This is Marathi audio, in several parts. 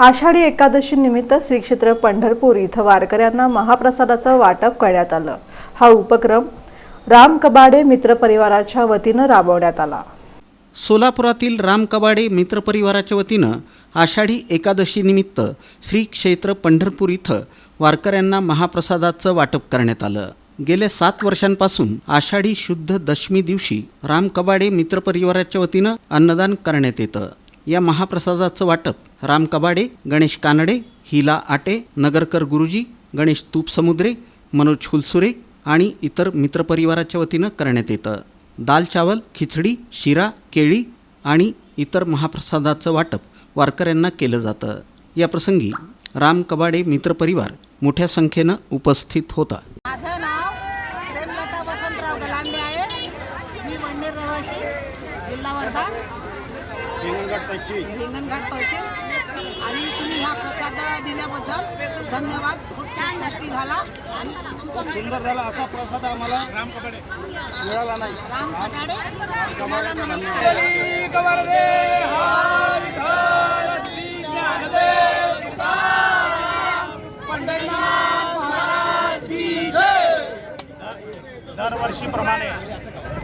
आषाढी एकादशी निमित्त श्री क्षेत्र पंढरपूर इथं वारकऱ्यांना महाप्रसादाचं वाटप करण्यात आलं. हा उपक्रम राम कबाडे मित्र परिवाराच्या वतीनं राबवण्यात आला. सोलापुरातील राम कबाडे मित्रपरिवाराच्या वतीनं आषाढी एकादशीनिमित्त श्री क्षेत्र पंढरपूर इथं वारकऱ्यांना महाप्रसादाचं वाटप करण्यात आलं. गेल्या सात वर्षांपासून आषाढी शुद्ध दशमी दिवशी राम कबाडे मित्रपरिवाराच्या वतीनं अन्नदान करण्यात येतं. या महाप्रसादाचं वाटप राम कबाडे गणेश कानडे हिला आटे नगरकर गुरुजी गणेश तूपसमुद्रे मनोज फुलसुरे आणि इतर मित्रपरिवाराच्या वतीनं करण्यात येतं. दाल चावल खिचडी शिरा केळी आणि इतर महाप्रसादाचं वाटप वारकऱ्यांना केलं जातं. याप्रसंगी राम कबाडे मित्रपरिवार मोठ्या संख्येनं उपस्थित होता. माझं नाव प्रेमलता वसंतराव गलांडे आहे. मी वंडेर रहिवाशी जिल्हा वर्धा. हिंगणघाट तहसील हिंगणघाट तहसील आणि तुम्ही हा प्रसाद दिल्याबद्दल धन्यवाद. खूप छान टेस्टी झाला. आणि तुमचा सुंदर झाला असा प्रसाद आम्हाला मिळाला नाही. राम कटाडे तुम्हाला नमस्कार. दरवर्षीप्रमाणे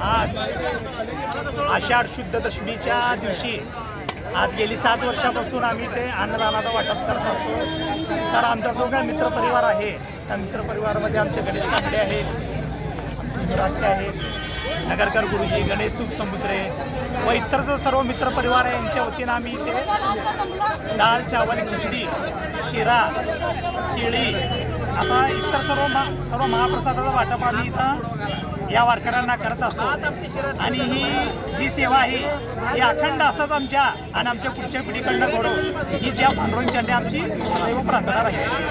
आज आषाढ शुद्ध दशमीच्या दिवशी आज गेली सात वर्षापासून आम्ही ते अन्नदानाचं वाटप करत असतो. तर आमचा जो काय मित्रपरिवार आहे त्या मित्रपरिवारामध्ये आमचे गणेश आहेत राष्ट्रे आहेत नगरकर गुरुजी गणेश सुख समुद्रे व इतर जो सर्व मित्रपरिवार आहे. यांच्या वतीनं आम्ही इथे दाल चावल खिचडी शिरा केळी असा इतर सर्व मा सर्व महाप्रसादाचा वाटप आम्ही इथं या वारकऱ्यांना करत असतो. आणि ही जी सेवा आहे ही अखंड असंच आमच्या आणि आमच्या पुढच्या पिढीकडनं घडो. ही ज्या पांडुरंग आमची सदैव प्रार्थना राहील